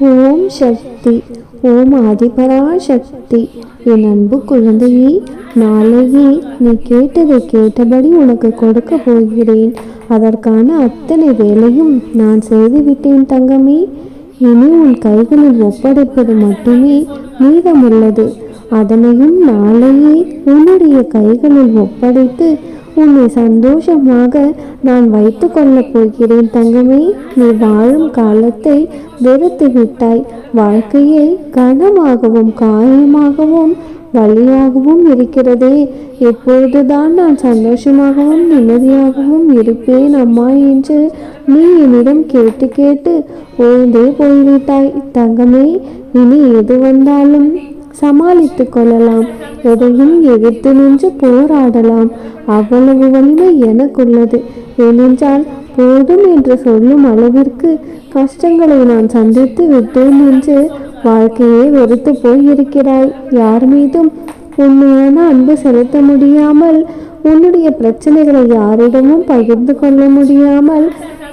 ஓம் சக்தி ஓம் ஆதிபரா சக்தி என் அன்பு குழந்தையே நாளையே நீ கேட்டதை கேட்டபடி உனக்கு கொடுக்க போகிறேன். அதற்கான அத்தனை வேலையும் நான் செய்துவிட்டேன் தங்கமே. இனி உன் கைகளில் ஒப்படைப்பது மட்டுமே மீதமுள்ளது. அதனையும் நாளையே உன்னுடைய கைகளில் ஒப்படைத்து உன்னை சந்தோஷமாக நான் வைத்து கொள்ளப் போகிறேன் தங்கமே. நீ வாழும் காலத்தை வெறுத்து விட்டாய் வாழ்க்கையை கனமாகவும் காயமாகவும் வழியாகவும் இருக்கிறதே. எப்பொழுதுதான் நான் சந்தோஷமாகவும் நிம்மதியாகவும் இருப்பேன் அம்மா என்று நீ என்னிடம் கேட்டு கேட்டு ஓய்ந்தே போய்விட்டாய். தங்கமே இனி எது வந்தாலும் சமாளித்து கொள்ளலாம். எதையும் எதிர்த்து நின்று போராடலாம். அவ்வளவு வலிமை எனக்குள்ளது. ஏனென்றால் போதும் என்று சொல்லும் அளவிற்கு கஷ்டங்களை நான் சந்தித்து விட்டேன் என்று வாழ்க்கையே வெறுத்து போயிருக்கிறாய். யார் மீதும் உண்மையான அன்பு செலுத்த முடியாமல் உன்னுடைய பிரச்சனைகளை யாரிடமும் பகிர்ந்து கொள்ள முடியாமல்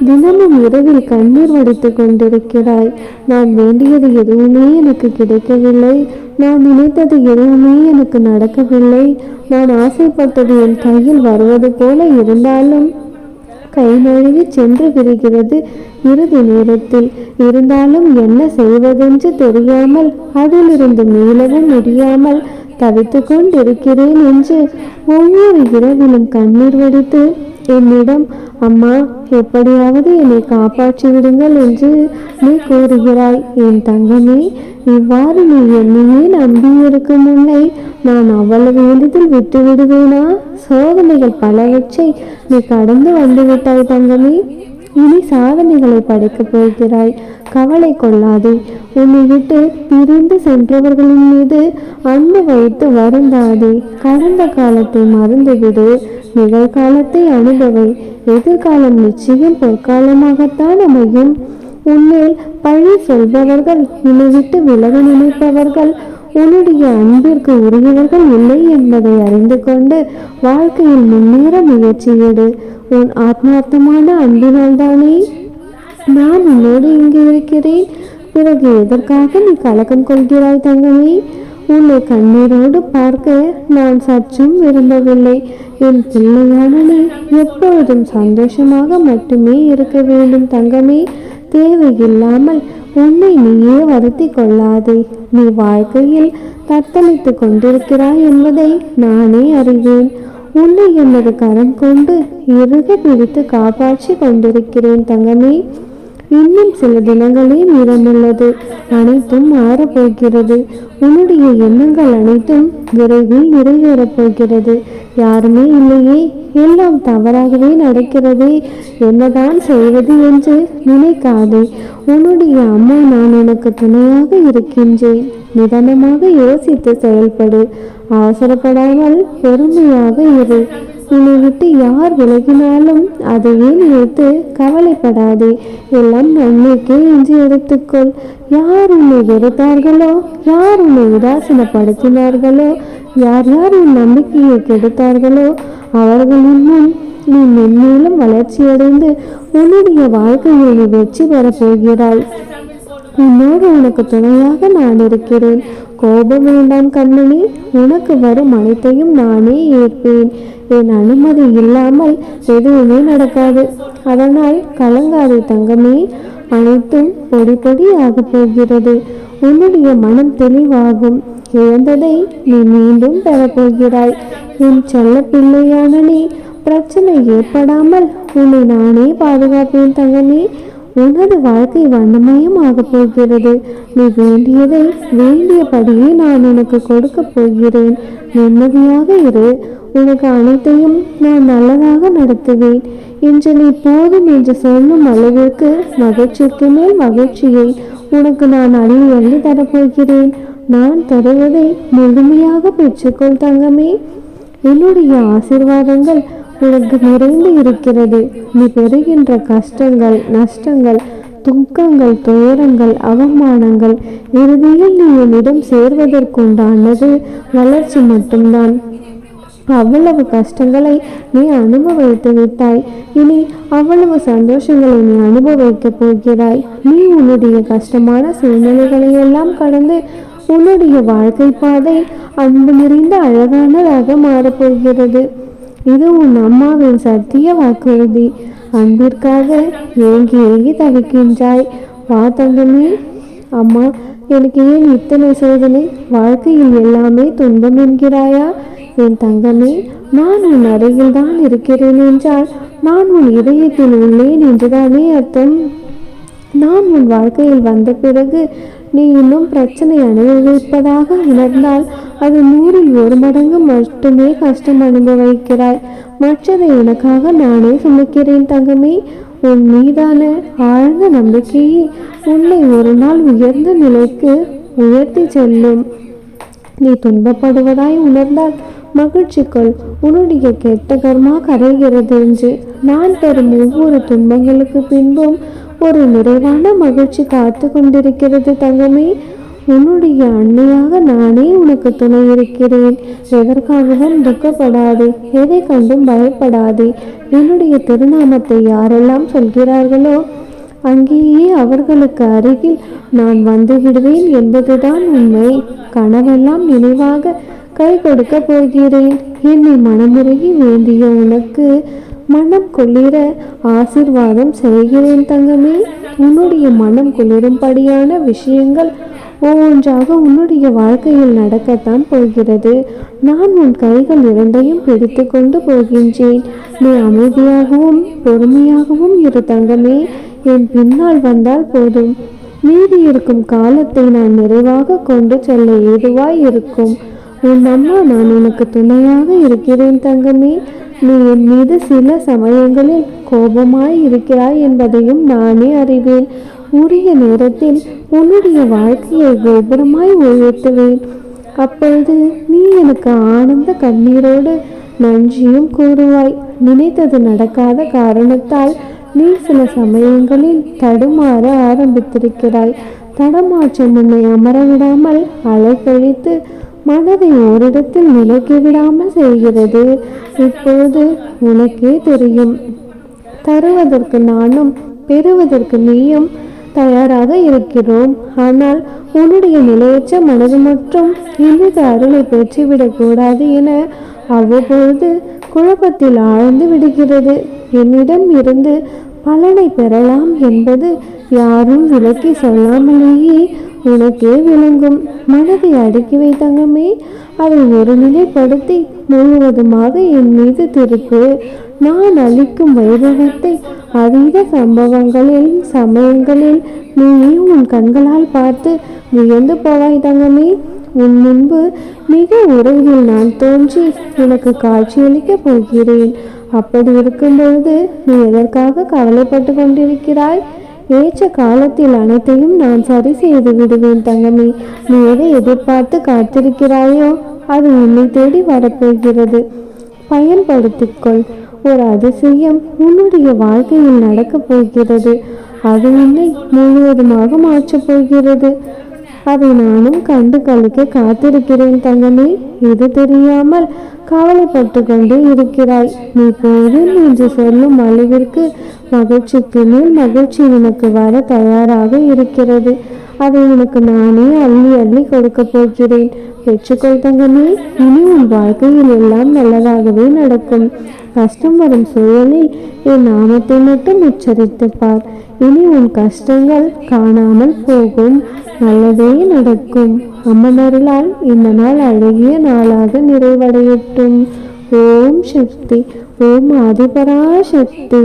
தினமும் இரவில் கண்ணீர் வடித்து கொண்டிருக்கிறாய். நான் வேண்டியது எதுவுமே எனக்கு கிடைக்கவில்லை. நான் நினைத்தது எதுவுமே எனக்கு நடக்கவில்லை. நான் ஆசைப்பட்டது என் கையில் வருவது போல இருந்தாலும் கை நழுவி சென்று விடுகிறது இறுதி நேரத்தில். இருந்தாலும் என்ன செய்வதென்று தெரியாமல் அதிலிருந்து மீளவும் முடியாமல் தவித்து கொண்டிருக்கிறேன் என்று ஒவ்வொரு இரவிலும் கண்ணீர் வடித்து என்னிடம் அம்மா எப்படியாவது என்னை காப்பாற்றி விடுங்கள் என்று நீ கூறுகிறாய். என் தங்கமே இவ்வாறு நீ என்னையே நம்பியிருக்கும் முன்னை நான் அவ்வளவு எளிதில் விட்டு விடுவேனா சோதனைகள் பலவற்றை நீ கடந்து வந்துவிட்டாய் தங்கமே. இனி சாதனைகளை படைக்கப் போகிறாய். கவலை கொள்ளாதே. உன்னை விட்டு பிரிந்து சென்றவர்களின் மீது அன்பு வைத்து வருந்தாதே. கடந்த காலத்தை மறந்துவிடு. நிகழ்காலத்தை அனுபவை. எதிர்காலம் நிச்சயம் பொற்காலமாகத்தான் அமையும். உன்னில் பழி சொல்பவர்கள் இனி விட்டு விலக நினைப்பவர்கள் உன்னுடைய அன்பிற்கு உரியவர்கள் இல்லை என்பதை அறிந்து கொண்டு வாழ்க்கையில் முன்னேற முயற்சியிடு உன் ஆத்மார்த்தமான அன்பினால்தானே நான் உன்னோடு இங்கு இருக்கிறேன். பிறகு எதற்காக நீ கலக்கம் கொள்கிறாய் தங்கமே? உன்னை கண்ணீரோடு பார்க்க நான் சற்றும் விரும்பவில்லை. என் பிள்ளையான நீ எப்பொழுதும் சந்தோஷமாக மட்டுமே இருக்க வேண்டும் தங்கமே. தேவையில்லாமல் உன்னை நீயே வருத்தி கொள்ளாதே. நீ வாழ்க்கையில் தத்தளித்து கொண்டிருக்கிறாய் என்பதை நானே அறிவேன். உன்னை எனது கரம் கொண்டு இறுக பிடித்து காப்பாற்றி கொண்டிருக்கிறேன் தங்கமே. இன்னும் சில தினங்களே மீதமுள்ளது அனைத்தும் மாறப்போகிறது. உன்னுடைய எண்ணங்கள் அனைத்தும் விரைவில் நிறைவேறப் போகிறது யாருமே இல்லையே. எல்லாம் தவறாகவே நடக்கிறதே. என்னதான் செய்வது என்று நினைக்காதே. உன்னுடைய அம்மா நான் உனக்கு துணையாக இருக்கின்றேன். நிதானமாக யோசித்து செயல்படு. அவசரப்படாமல் பொறுமையாக இரு. உன்னை விட்டு யார் விலகினாலும் அதையே நினைத்து கவலைப்படாதே? எல்லாம் நன்மைக்கே என்று எடுத்துக்கொள். யார் உன்னை வெறுத்தார்களோ யார் உன்னை உதாசீனப்படுத்தினார்களோ யார் யார் உன் நம்பிக்கையை கெடுத்தார்களோ அவர்களின் முன் நீ மென்மேலும் வளர்ச்சியடைந்து உன்னுடைய வாழ்க்கையில் நீ வெற்றி பெறப் போகிறாய். உன்னோடு உனக்கு துணையாக நான் இருக்கிறேன். கோபம் வேண்டாம் கண்ணனே உனக்கு வரும் அனைத்தையும் நானே ஏற்பேன். என் அனுமதி இல்லாமல் எதுவுமே நடக்காது. அதனால் கலங்காதே தங்கமே அனைத்தும் பொடி பொடியாக போகிறது. உன்னுடைய மனம் தெளிவாகும். இழந்ததை நீ மீண்டும் பெறப்போகிறாய். என் செல்ல பிள்ளையான நீ பிரச்சனை ஏற்படாமல் உன்னை நானே பாதுகாப்பேன் தங்கமே. உனது வாழ்க்கை வண்ணமயமாக ஆகப் போகிறது. நீ வேண்டியதை வேண்டியபடியே நான் உனக்கு கொடுக்க போகிறேன். நிம்மதியாக இரு. உனக்கு அனைத்தையும் நான் நல்லதாக நடத்துவேன். என்று நீ போதும் என்று சொல்லும் அளவிற்கு மகிழ்ச்சிக்கு மேல் மகிழ்ச்சியை உனக்கு நான் அள்ளி அள்ளி தரப்போகிறேன். நான் தருவதை முழுமையாக பெற்றுக்கொள் தங்கமே. என்னுடைய ஆசிர்வாதங்கள் உனக்கு நிறைந்து இருக்கிறது. நீ பெறுகின்ற கஷ்டங்கள் நஷ்டங்கள் துக்கங்கள் துயரங்கள் அவமானங்கள் இறுதியில் நீ என்னிடம் சேர்வதற்குண்டானது வளர்ச்சி மட்டும்தான். அவ்வளவு கஷ்டங்களை நீ அனுபவித்து விட்டாய். இனி அவ்வளவு சந்தோஷங்களை நீ அனுபவிக்கப் போகிறாய். நீ உன்னுடைய கஷ்டமான சூழ்நிலைகளை எல்லாம் கடந்து உன்னுடைய வாழ்க்கை பாதை அன்பு நிறைந்த அழகானதாக மாறப்போகிறது இது உன் அம்மாவின் சத்திய வாக்குறுதி. அன்பிற்காக ஏங்கி ஏங்கி தவிக்கின்றாய். வா தங்கமே. அம்மா எனக்கு ஏன் இத்தனை சோதனை? வாழ்க்கையில் எல்லாமே துன்பம் என்கிறாயா? என் தங்கமே நான் உன் அருகில் தான் இருக்கிறேன் என்றால் நான் உன் இதயத்தில் உள்ளேன் என்றுதானே அர்த்தம்? நான் உன் வாழ்க்கையில் வந்த பிறகு நீ இன்னும் பிரச்சனை அனுபவிப்பதாக உணர்ந்தால் அது நூறில் ஒரு மடங்கு மட்டுமே கஷ்டம் அனுபவிக்கிறாய் மற்றதை எனக்காக நானே சுமக்கிறேன் தங்கமே. உன் மீதான ஆழ்ந்த நம்பிக்கையை உன்னை ஒரு நாள் உயர்ந்த நிலைக்கு உயர்த்தி செல்லும். நீ துன்பப்படுவதாய் உணர்ந்தால் மகிழ்ச்சிக்குள் உன்னுடைய கெட்ட கர்மா கரைகிறது என்று. நான் தரும் ஒவ்வொரு துன்பங்களுக்கு பின்பும் ஒரு நிறைவான மகிழ்ச்சி காத்து கொண்டிருக்கிறது தங்கமே. உன்னுடைய அன்னையாக நானே உனக்கு துணை இருக்கிறேன். எதற்காகவும் துக்கப்படாதே. எதை கண்டும் பயப்படாதே. என்னுடைய திருநாமத்தை யாரெல்லாம் சொல்கிறார்களோ அங்கேயே அவர்களுக்கு அருகில் நான் வந்து விடுவேன் என்பதுதான் உண்மை. கனவெல்லாம் நினைவாக கை கொடுக்க போகிறேன். என்னை மனமுருகி வேண்டிய உனக்கு மனம் குளிர ஆசிர்வாதம் செய்கிறேன் தங்கமே. உன்னுடைய மனம் குளிரும்படியான விஷயங்கள் ஒவ்வொன்றாக உன்னுடைய வாழ்க்கையில் நடக்கத்தான் போகிறது. நான் உன் கைகள் இரண்டையும் பிடித்து கொண்டு போகின்றேன். நீ அமைதியாகவும் பொறுமையாகவும் இரு தங்கமே. என் பின்னால் வந்தால் போதும். மீதி இருக்கும் காலத்தை நான் நிறைவாக கொண்டு செல்ல ஏதுவாய் இருக்கும். உன் அம்மா நான் உனக்கு துணையாக இருக்கிறேன் தங்கமே. நீ என் மீது சில சமயங்களில் கோபமாய் இருக்கிறாய் என்பதையும் நானே அறிவேன். உரிய நேரத்தில் உன்னுடைய வாழ்க்கையை கோபுரமாய் உயர்த்துவேன் அப்பொழுது நீ எனக்கு ஆனந்த கண்ணீரோடு நன்றியும் கூறுவாய். நினைத்தது நடக்காத காரணத்தால் நீ சில சமயங்களில் தடுமாற ஆரம்பித்திருக்கிறாய். தடமாற்றம் உன்னை அமரவிடாமல் அலைக்கழித்து மனதை ஓரிடத்தில் நிலைக்க விடாமல் செய்கிறது. இப்போது உனக்கே தெரியும். தருவதற்கு நானும் பெறுவதற்கு நீயும் தயாராக இருக்கிறோம். ஆனால் உன்னுடைய நிலையற்ற மனது மற்றும் இனித அருளை பெற்றுவிடக்கூடாது என அவ்வப்பொழுது குழப்பத்தில் ஆழ்ந்து விடுகிறது. என்னிடம் இருந்து பலனை பெறலாம் என்பது யாரும் விலக்கி சொல்லாமலேயே உனக்கே விளங்கும். மனதை அடுக்கி வைத்தங்கமே அதை ஒருநிலைப்படுத்தி முழுவதுமாக என் மீது திருப்பு நான் அளிக்கும் வைபவத்தை அதீத சம்பவங்களில் சமயங்களில் நீ உன் கண்களால் பார்த்து வியந்து போவாய் தங்கமே. உன் முன்பு மிக உறவில் நான் தோன்றி உனக்கு காட்சியளிக்கப் போகிறேன். அப்படி இருக்கும் பொழுது நீ எதற்காக கவலைப்பட்டு கொண்டிருக்கிறாய்? ஏற்ற காலத்தில் அனைத்தையும் நான் சரி செய்து விடுவேன் தங்கமே. நீ எதை எதிர்பார்த்து காத்திருக்கிறாயோ அது உன்னை தேடி வரப்போகிறது. பயன்படுத்திக்கொள். ஒரு அதிசயம் உன்னுடைய வாழ்க்கையில் நடக்கப் போகிறது. அது உன்னை முழுவதுமாக மாற்றப் போகிறது. அதை நானும் கண்டு கழிக்க காத்திருக்கிறேன் தங்கமே. இது தெரியாமல் கவலைப்பட்டு கொண்டு இருக்கிறாய். நீ போதும் என்று சொல்லும் அளவிற்கு மகிழ்ச்சிக்கு மேல் மகிழ்ச்சி உனக்கு வர தயாராக இருக்கிறது. அதை உனக்கு நானே அள்ளி அள்ளி கொடுக்க போகிறேன். பெற்றுக்கொள் தங்கமே இனி உன் வாழ்க்கையில் எல்லாம் நல்லதாகவே நடக்கும். கஷ்டம் வரும் சூழலில் என் நாமத்தை மட்டும் உச்சரித்து பார். இனி உன் கஷ்டங்கள் காணாமல் போகும். நல்லதே நடக்கும். அம்மனருளால் இந்த நாள் அழகிய நாளாக நிறைவடையட்டும் ஓம் சக்தி ஓம் ஆதிபரா சக்தி